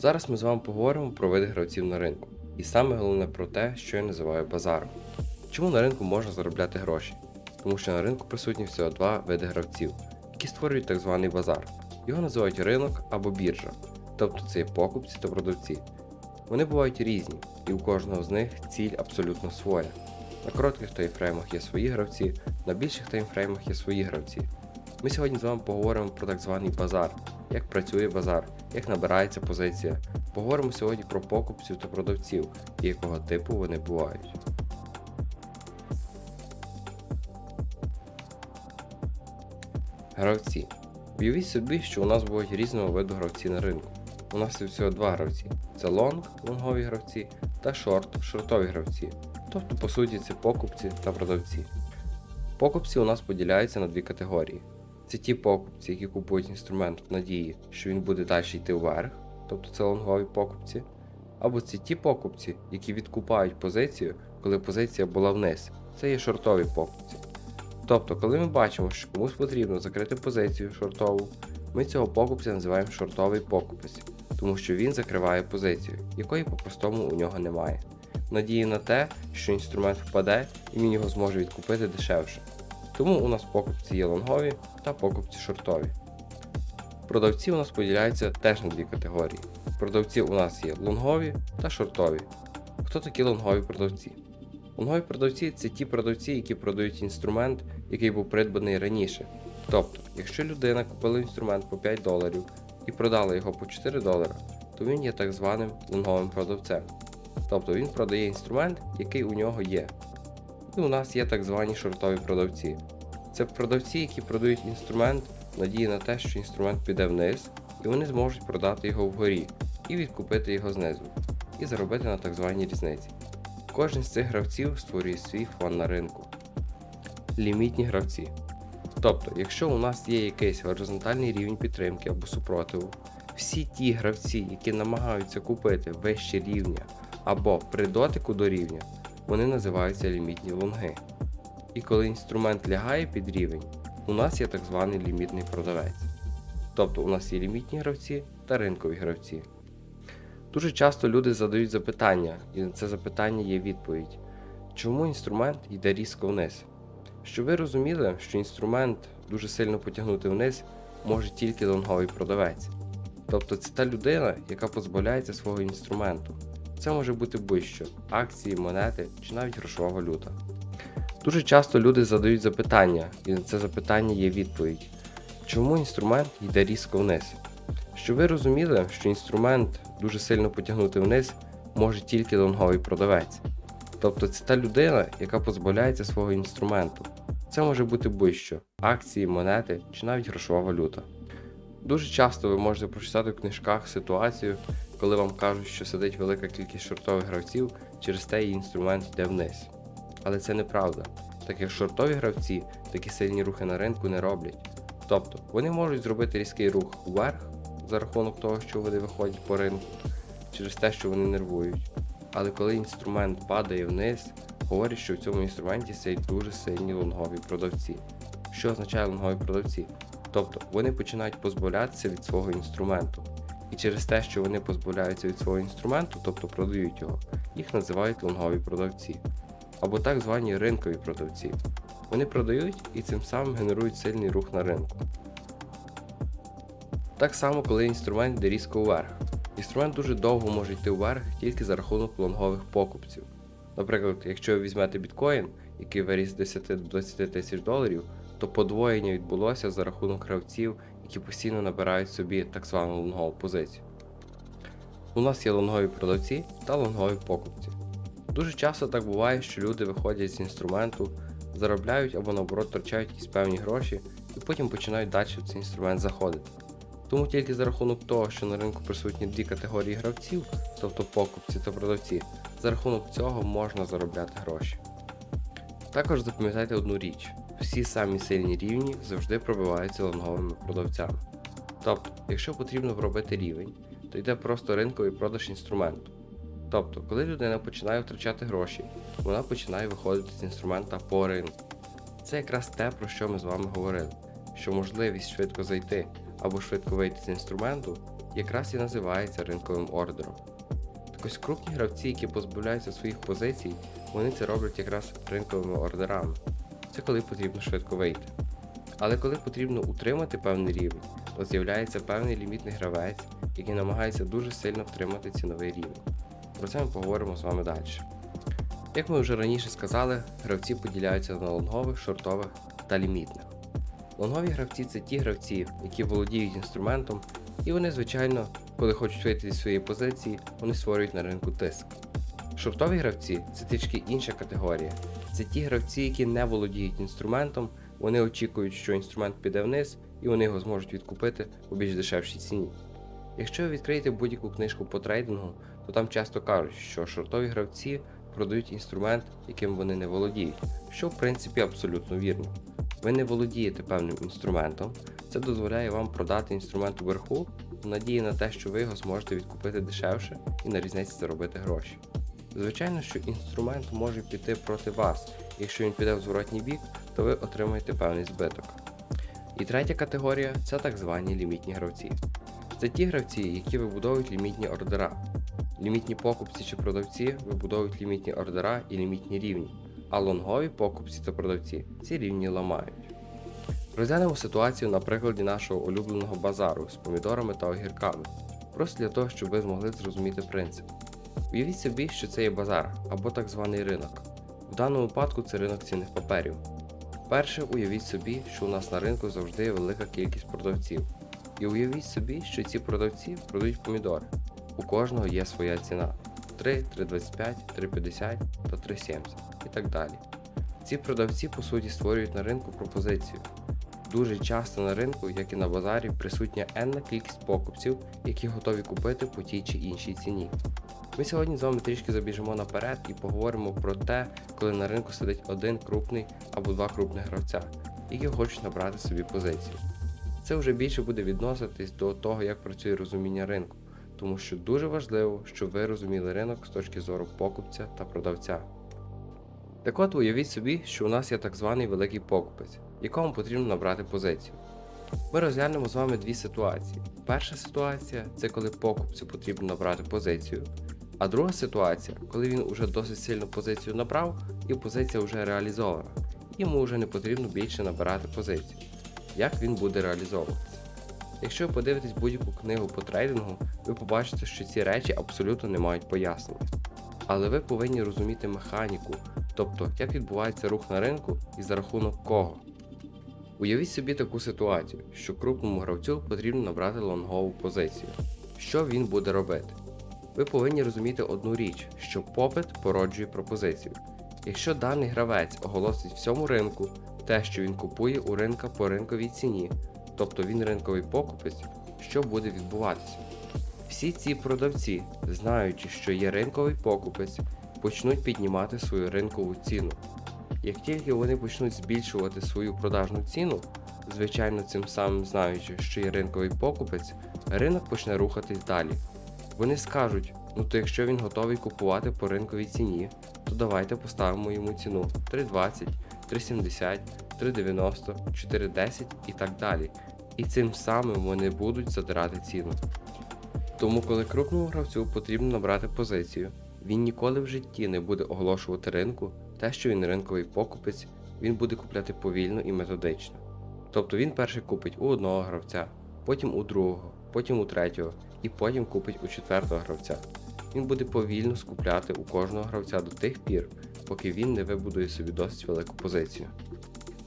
Зараз ми з вами поговоримо про види гравців на ринку. І саме головне про те, що я називаю базаром. Чому на ринку можна заробляти гроші? Тому що на ринку присутні всього два види гравців, які створюють так званий базар. Його називають ринок або біржа, тобто це є покупці та продавці. Вони бувають різні, і у кожного з них ціль абсолютно своя. На коротких таймфреймах є свої гравці, на більших таймфреймах є свої гравці. Ми сьогодні з вами поговоримо про так званий базар, як працює базар, як набирається позиція. Поговоримо сьогодні про покупців та продавців і якого типу вони бувають. Гравці. Уявіть собі, що у нас бувають різного виду гравці на ринку. У нас є всього два гравці: це лонг, лонгові гравці, та шорт, шортові гравці. Тобто, по суті, це покупці та продавці. Покупці у нас поділяються на дві категорії. Це ті покупці, які купують інструмент в надії, що він буде далі йти вверх, тобто це лонгові покупці. Або це ті покупці, які відкупають позицію, коли позиція була вниз. Це є шортові покупці. Тобто, коли ми бачимо, що комусь потрібно закрити позицію шортову, ми цього покупця називаємо шортовий покупець, тому що він закриває позицію, якої по-простому у нього немає. Надії на те, що інструмент впаде і він його зможе відкупити дешевше. Тому у нас покупці є лонгові та покупці шортові. Продавці у нас поділяються теж на дві категорії. Продавці у нас є лонгові та шортові. Хто такі лонгові продавці? Лонгові продавці це ті продавці, які продають інструмент, який був придбаний раніше. Тобто, якщо людина купила інструмент по 5 доларів і продала його по 4 долара, то він є так званим лонговим продавцем. Тобто він продає інструмент, який у нього є. І у нас є так звані шортові продавці. Це продавці, які продають інструмент надії на те, що інструмент піде вниз, і вони зможуть продати його вгорі і відкупити його знизу, і заробити на так званій різниці. Кожен з цих гравців створює свій фон на ринку. Лімітні гравці. Тобто, якщо у нас є якийсь горизонтальний рівень підтримки або супротиву, всі ті гравці, які намагаються купити вище рівня або при дотику до рівня, вони називаються лімітні лонги. І коли інструмент лягає під рівень, у нас є так званий лімітний продавець. Тобто у нас є лімітні гравці та ринкові гравці. Дуже часто люди задають запитання, і на це запитання є відповідь: чому інструмент йде різко вниз? Щоб ви розуміли, що інструмент дуже сильно потягнути вниз може тільки лонговий продавець. Тобто це та людина, яка позбавляється свого інструменту. Це може бути будь-що акції, монети чи навіть грошова валюта. Дуже часто люди задають запитання, і на це запитання є відповідь: чому інструмент йде різко вниз? Щоб ви розуміли, що інструмент дуже сильно потягнути вниз може тільки лонговий продавець. Тобто це та людина, яка позбавляється свого інструменту. Це може бути будь-що акції, монети чи навіть грошова валюта. Дуже часто ви можете прочитати в книжках ситуацію, коли вам кажуть, що сидить велика кількість шортових гравців, через те її інструмент йде вниз. Але це неправда, так як шортові гравці такі сильні рухи на ринку не роблять. Тобто вони можуть зробити різкий рух вверх за рахунок того, що вони виходять по ринку, через те, що вони нервують. Але коли інструмент падає вниз, говорять, що в цьому інструменті сидять дуже сильні лонгові продавці. Що означає лонгові продавці? Тобто вони починають позбавлятися від свого інструменту. І через те, що вони позбавляються від свого інструменту, тобто продають його, їх називають лонгові продавці. Або так звані ринкові продавці. Вони продають і цим самим генерують сильний рух на ринку. Так само, коли інструмент йде різко вверх. Інструмент дуже довго може йти вверх тільки за рахунок лонгових покупців. Наприклад, якщо ви візьмете біткоін, який виріс з 10 до 20 тисяч доларів, то подвоєння відбулося за рахунок гравців, які постійно набирають собі так звану лонгову позицію. У нас є лонгові продавці та лонгові покупці. Дуже часто так буває, що люди виходять з інструменту, заробляють або наоборот втрачають якісь певні гроші і потім починають далі в цей інструмент заходити. Тому тільки за рахунок того, що на ринку присутні дві категорії гравців, тобто покупці та продавці, за рахунок цього можна заробляти гроші. Також запам'ятайте одну річ: всі самі сильні рівні завжди пробиваються лонговими продавцями. Тобто, якщо потрібно пробити рівень, то йде просто ринковий продаж інструменту. Тобто, коли людина починає втрачати гроші, вона починає виходити з інструмента по ринку. Це якраз те, про що ми з вами говорили, що можливість швидко зайти або швидко вийти з інструменту якраз і називається ринковим ордером. Так ось крупні гравці, які позбавляються своїх позицій, вони це роблять якраз ринковими ордерами. Це коли потрібно швидко вийти. Але коли потрібно утримати певний рівень, то з'являється певний лімітний гравець, який намагається дуже сильно втримати ціновий рівень. Про це ми поговоримо з вами далі. Як ми вже раніше сказали, гравці поділяються на лонгових, шортових та лімітних. Лонгові гравці це ті гравці, які володіють інструментом, і вони, звичайно, коли хочуть вийти зі своєї позиції, вони створюють на ринку тиск. Шортові гравці це трішки інша категорія. Це ті гравці, які не володіють інструментом, вони очікують, що інструмент піде вниз, і вони його зможуть відкупити у більш дешевшій ціні. Якщо ви відкриєте будь-яку книжку по трейдингу, то там часто кажуть, що шортові гравці продають інструмент, яким вони не володіють, що в принципі абсолютно вірно. Ви не володієте певним інструментом, це дозволяє вам продати інструмент вверху в надії на те, що ви його зможете відкупити дешевше і на різниці заробити гроші. Звичайно, що інструмент може піти проти вас, якщо він піде в зворотній бік, то ви отримаєте певний збиток. І третя категорія це так звані лімітні гравці. Це ті гравці, які вибудовують лімітні ордера. Лімітні покупці чи продавці вибудовують лімітні ордера і лімітні рівні, а лонгові покупці та продавці ці рівні ламають. Розглянемо ситуацію на прикладі нашого улюбленого базару з помідорами та огірками, просто для того, щоб ви змогли зрозуміти принцип. Уявіть собі, що це є базар або так званий ринок. В даному випадку це ринок цінних паперів. Перше, уявіть собі, що у нас на ринку завжди є велика кількість продавців. І уявіть собі, що ці продавці продають помідори. У кожного є своя ціна 3, 3,25, 3,50 та 3,70 і так далі. Ці продавці по суті створюють на ринку пропозицію. Дуже часто на ринку, як і на базарі, присутня енна кількість покупців, які готові купити по тій чи іншій ціні. Ми сьогодні з вами трішки забіжимо наперед і поговоримо про те, коли на ринку сидить один крупний або два крупних гравця, які хочуть набрати собі позицію. Це вже більше буде відноситись до того, як працює розуміння ринку, тому що дуже важливо, щоб ви розуміли ринок з точки зору покупця та продавця. Так от уявіть собі, що у нас є так званий великий покупець, якому потрібно набрати позицію. Ми розглянемо з вами дві ситуації. Перша ситуація це коли покупцю потрібно набрати позицію, а друга ситуація, коли він уже досить сильно позицію набрав і позиція вже реалізована. Йому вже не потрібно більше набирати позицію. Як він буде реалізовуватися? Якщо ви подивитесь будь-яку книгу по трейдингу, ви побачите, що ці речі абсолютно не мають пояснення. Але ви повинні розуміти механіку, тобто як відбувається рух на ринку і за рахунок кого. Уявіть собі таку ситуацію, що крупному гравцю потрібно набрати лонгову позицію. Що він буде робити? Ви повинні розуміти одну річ, що попит породжує пропозицію. Якщо даний гравець оголосить всьому ринку те, що він купує у ринка по ринковій ціні, тобто він ринковий покупець, що буде відбуватися? Всі ці продавці, знаючи, що є ринковий покупець, почнуть піднімати свою ринкову ціну. Як тільки вони почнуть збільшувати свою продажну ціну, звичайно, цим самим знаючи, що є ринковий покупець, ринок почне рухатись далі. Вони скажуть: ну то якщо він готовий купувати по ринковій ціні, то давайте поставимо йому ціну 3,20, 3,70, 3,90, 4,10 і так далі. І цим самим вони будуть задирати ціну. Тому, коли крупному гравцю потрібно набрати позицію, він ніколи в житті не буде оголошувати ринку те, що він ринковий покупець, він буде купляти повільно і методично. Тобто він перший купить у одного гравця, потім у другого, потім у третього і потім купить у четвертого гравця. Він буде повільно скупляти у кожного гравця до тих пір, поки він не вибудує собі досить велику позицію.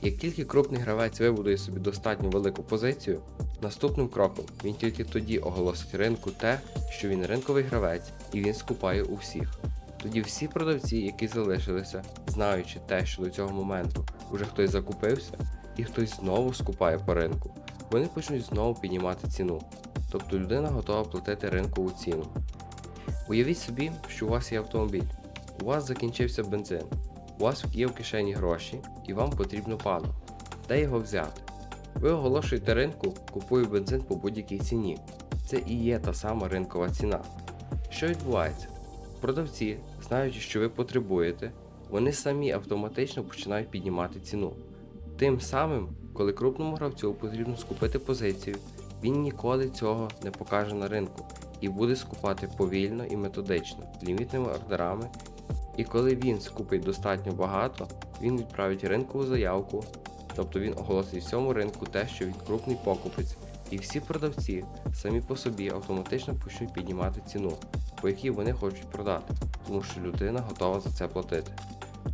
Як тільки крупний гравець вибудує собі достатньо велику позицію, наступним кроком він тільки тоді оголосить ринку те, що він ринковий гравець і він скупає у всіх. Тоді всі продавці, які залишилися, знаючи те, що до цього моменту вже хтось закупився і хтось знову скупає по ринку, вони почнуть знову піднімати ціну. Тобто людина готова платити ринкову ціну. Уявіть собі, що у вас є автомобіль, у вас закінчився бензин, у вас є в кишені гроші і вам потрібно паливо. Де його взяти? Ви оголошуєте ринку, купую бензин по будь-якій ціні. Це і є та сама ринкова ціна. Що відбувається? Продавці, знаючи, що ви потребуєте, вони самі автоматично починають піднімати ціну. Тим самим, коли крупному гравцю потрібно скупити позицію, Він ніколи цього не покаже на ринку і буде скупати повільно і методично, лімітними ордерами. І коли він скупить достатньо багато, він відправить ринкову заявку, тобто він оголосить всьому ринку те, що він крупний покупець, і всі продавці самі по собі автоматично почнуть піднімати ціну, по якій вони хочуть продати, тому що людина готова за це платити.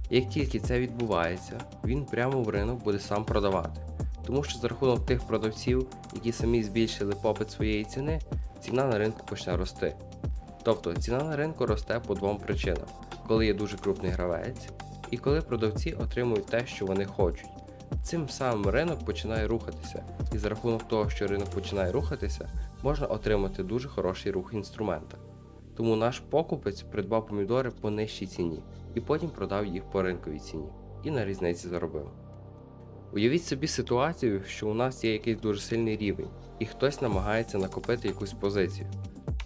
Як тільки це відбувається, він прямо в ринок буде сам продавати, тому що за рахунок тих продавців, які самі збільшили попит своєї ціни, ціна на ринку почне рости. Тобто ціна на ринку росте по двом причинам: коли є дуже крупний гравець, і коли продавці отримують те, що вони хочуть. Цим самим ринок починає рухатися, і за рахунок того, що ринок починає рухатися, можна отримати дуже хороший рух інструмента. Тому наш покупець придбав помідори по нижчій ціні і потім продав їх по ринковій ціні і на різниці заробив. Уявіть собі ситуацію, що у нас є якийсь дуже сильний рівень, і хтось намагається накопити якусь позицію.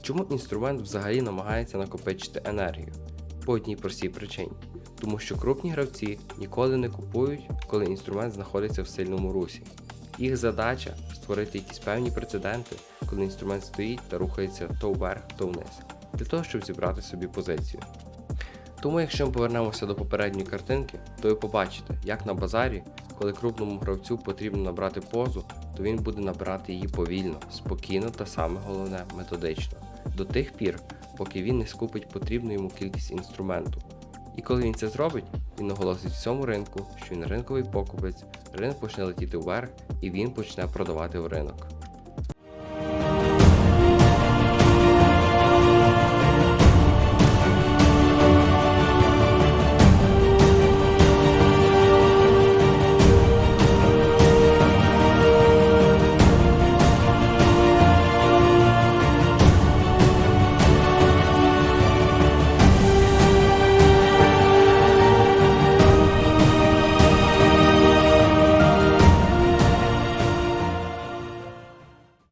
Чому інструмент взагалі намагається накопичити енергію? По одній простій причині. Тому що крупні гравці ніколи не купують, коли інструмент знаходиться в сильному русі. Їх задача створити якісь певні прецеденти, коли інструмент стоїть та рухається то вверх, то вниз, для того, щоб зібрати собі позицію. Тому, якщо ми повернемося до попередньої картинки, то ви побачите, як на базарі, коли крупному гравцю потрібно набрати позу, то він буде набирати її повільно, спокійно та саме головне методично, до тих пір, поки він не скупить потрібну йому кількість інструменту. І коли він це зробить, він оголосить всьому ринку, що він ринковий покупець, ринок почне летіти вверх і він почне продавати в ринок.